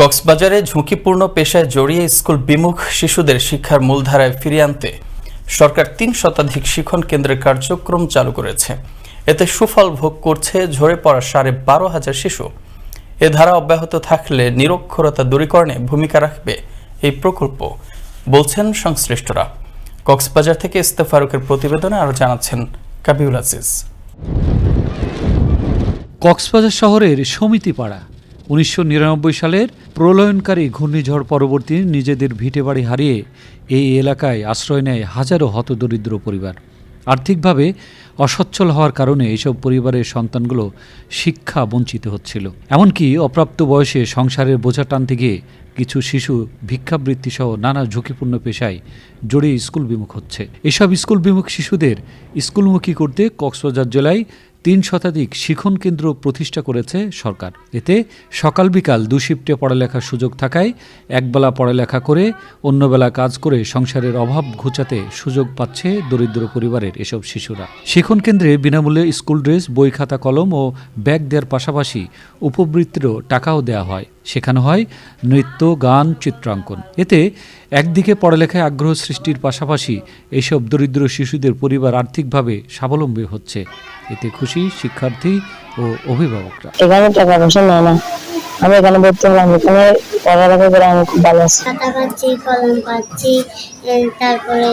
কক্সবাজারে ঝুঁকিপূর্ণ পেশায় জড়িয়ে স্কুল বিমুখ শিশুদের শিক্ষার মূলধারায় ফিরিয়ে আনতে সরকার তিন শতাধিক শিক্ষণ কেন্দ্রের কার্যক্রম চালু করেছে। এতে সুফল ভোগ করছে ঝরে পড়া সাড়ে বারো হাজার শিশু। এ ধারা অব্যাহত থাকলে নিরক্ষরতা দূরীকরণে ভূমিকা রাখবে এই প্রকল্প, বলছেন সংশ্লিষ্টরা। কক্সবাজার থেকে ইস্তেফারুকের প্রতিবেদনে আরও জানাচ্ছেন কাবিউল আজিজ। কক্সবাজার শহরের সমিতিপাড়া উনিশশো নিরানব্বই সালের প্রলয়নকারী ঘূর্ণিঝড় পরবর্তী নিজেদের ভিটেবাড়ি হারিয়ে এই এলাকায় আশ্রয় নেয় হাজারো হতদরিদ্র পরিবার। আর্থিকভাবে অসচ্ছল হওয়ার কারণে এইসব পরিবারের সন্তানগুলো শিক্ষা বঞ্চিত হচ্ছিল। এমনকি অপ্রাপ্ত বয়সে সংসারের বোঝা টানতে গিয়ে কিছু শিশু ভিক্ষাবৃত্তি সহ নানা ঝুঁকিপূর্ণ পেশায় জড়িয়ে স্কুল বিমুখ হচ্ছে। এসব স্কুল বিমুখ শিশুদের স্কুলমুখী করতে কক্সবাজার জেলায় তিন শতাধিক শিখন কেন্দ্র প্রতিষ্ঠা করেছে সরকার। এতে সকাল বিকাল দু শিফটে পড়ালেখার সুযোগ থাকায় একবেলা পড়ালেখা করে অন্যবেলা কাজ করে সংসারের অভাব ঘুচাতে সুযোগ পাচ্ছে দরিদ্র পরিবারের এসব শিশুরা। শিখন কেন্দ্রে বিনামূল্যে স্কুল ড্রেস, বই খাতা, কলম ও ব্যাগ দেওয়ার পাশাপাশি উপবৃত্তিরও টাকাও দেওয়া হয়। শেখানো হয় নৃত্য গান চিত্রাঙ্কন। এতে একদিকে পড়ালেখায় আগ্রহ সৃষ্টির পাশাপাশি এইসব দরিদ্র শিশুদের পরিবার আর্থিকভাবে স্বাবলম্বী হচ্ছে। এতে খুশি শিক্ষার্থী ও অভিভাবকরা। এখানে টাকা পয়সা নেয় না। আমি এখানে ভর্তি হলাম। এখানে পড়ালেখা করে আমি খুব ভালো আছি। খাতা পাচ্ছি কলম পাচ্ছি তারপরে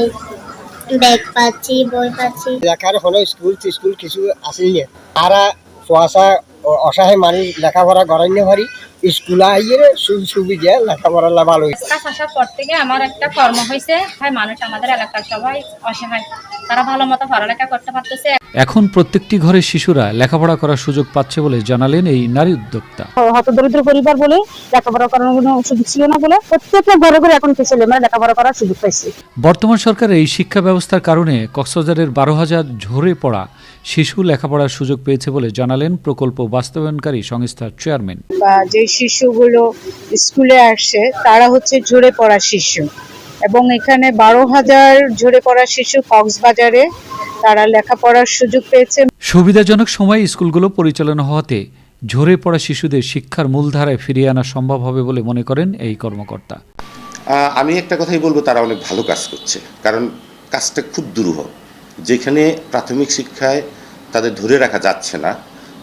ব্যাগ পাচ্ছি বই পাচ্ছি। লেখার হলো স্কুল স্কুল কিছু আসেই না। তারা পয়সা অসহায় মানুষ লেখাপড়া করাইতে পারি স্কুল আইয়ে সু- সুবিধা লেখাপড়া লা ভালো। কাজ আসার পর থেকে আমার একটা কর্ম হয়েছে হয়, মানুষ আমাদের এলাকার সবাই অসহায়। তারা ভালো মতো পড়ালেখা করতে পারতেছে। এখন প্রত্যেকটি ঘরের শিশুরা লেখাপড়া করার সুযোগ পাচ্ছে বলে জানালেন এই নারী উদ্যোক্তা। হতদরিদ্র পরিবার বলে লেখাপড়া করার কোনো সুযোগ ছিল না বলে প্রত্যেকটা ঘরে ঘরে এখন ছেলেমেয়েরা লেখাপড়া করার সুযোগ পাইছে। বর্তমান সরকারের এই শিক্ষা ব্যবস্থার কারণে কক্সবাজারের বারো হাজার ঝরে পড়া শিশু লেখাপড়ার সুযোগ পেয়েছে বলে জানালেন প্রকল্প বাস্তবায়নকারী সংস্থার চেয়ারম্যান। বা যে শিশুগুলো স্কুলে আসছে তারা হচ্ছে ঝরে পড়া শিশু। এবং এখানে বারো হাজার ঝরে পড়া শিশু কক্সবাজারে তারা লেখাপড়ার সুযোগ পেয়েছে সুবিধাজনক সময়ে স্কুলগুলো পরিচালনা হওয়াতে ঝরে পড়া শিশুদের শিক্ষার মূলধারায় ফিরিয়ে আনা সম্ভব হবে বলে মনে করেন এই কর্মকর্তা। আমি একটা কথাই বলব তারা অনেক ভালো কাজ করছে। কারণ কাজটা খুব দুরূহ। যেখানে প্রাথমিক শিক্ষায় তাদের ধরে রাখা যাচ্ছে না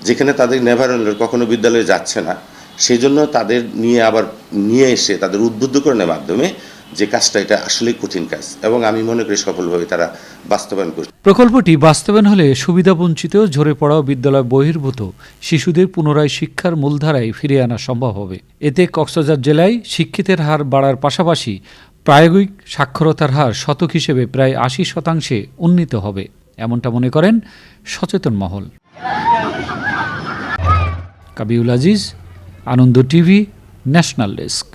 যেখানে তাদের নেভারনের কখনো বিদ্যালয়ে যাচ্ছে না সেই জন্য তাদের নিয়ে আবার নিয়ে এসে তাদের উদ্বুদ্ধ করানোর মাধ্যমে যে কাজটা এটা আসলেই কঠিন কাজ। এবং আমি মনে করি সফলভাবে তারা বাস্তবায়ন করছে। প্রকল্পটি বাস্তবায়ন হলে সুবিধাবঞ্চিত ঝরে পড়া বিদ্যালয় বহির্ভূত শিশুদের পুনরায় শিক্ষার মূলধারায় ফিরিয়ে আনা সম্ভব হবে। এতে কক্সবাজার জেলায় শিক্ষিতের হার বাড়ার পাশাপাশি প্রায়োগিক সাক্ষরতার হার শতক হিসেবে প্রায় আশি শতাংশে উন্নীত হবে। এমনটা মনে করেন সচেতন মহল। Kabiul Aziz, Ananda TV, national desk.